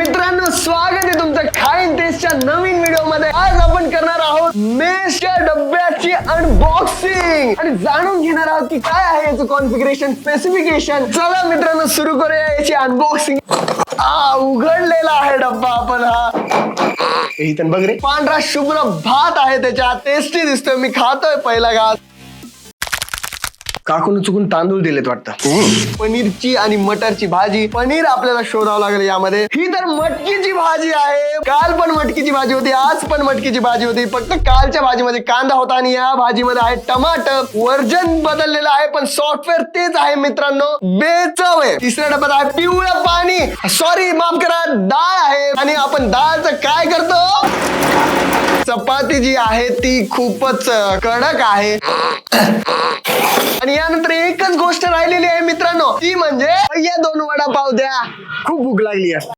मित्रांनो स्वागत आहे तुमचं खाईन टेस्टच्या नवीन व्हिडिओमध्ये. आज आपण करणार आहोत मेसच्या डब्याची अनबॉक्सिंग आणि जाणून घेणार आहोत की काय आहे याचं कॉन्फिगरेशन स्पेसिफिकेशन चला मित्रांनो सुरू करूया याची अनबॉक्सिंग आ उघडलेला आहे डब्बा आपण हा. बघ रे. पांढरा शुभ्र भात आहे त्याच्यात. टेस्टी दिसतोय. मी खातोय पहिला घास. काकून चुकून तांदूळ दिलेत वाटतं. पनीरची आणि मटरची भाजी. पनीर आपल्याला शोधावं लागेल यामध्ये. ही तर मटकीची भाजी आहे. काल पण मटकीची भाजी होती आज पण मटकीची भाजी होती. फक्त कालच्या भाजीमध्ये कांदा होता आणि या भाजीमध्ये आहे टमाटर. वर्जन बदललेलं आहे पण सॉफ्टवेअर तेच आहे मित्रांनो. बेचव आहे तिसऱ्या डब्यात आहे पिवळं पाणी. सॉरी माफ करा डाळ आहे. आणि आपण डाळचं काय करतो? चपाती जी आहे ती खूपच कडक आहे. गोष्ट राहिलेली आहे मित्रांनो. ती म्हणजे या दोन वडापाव द्या. खूप भूक लागली आहे.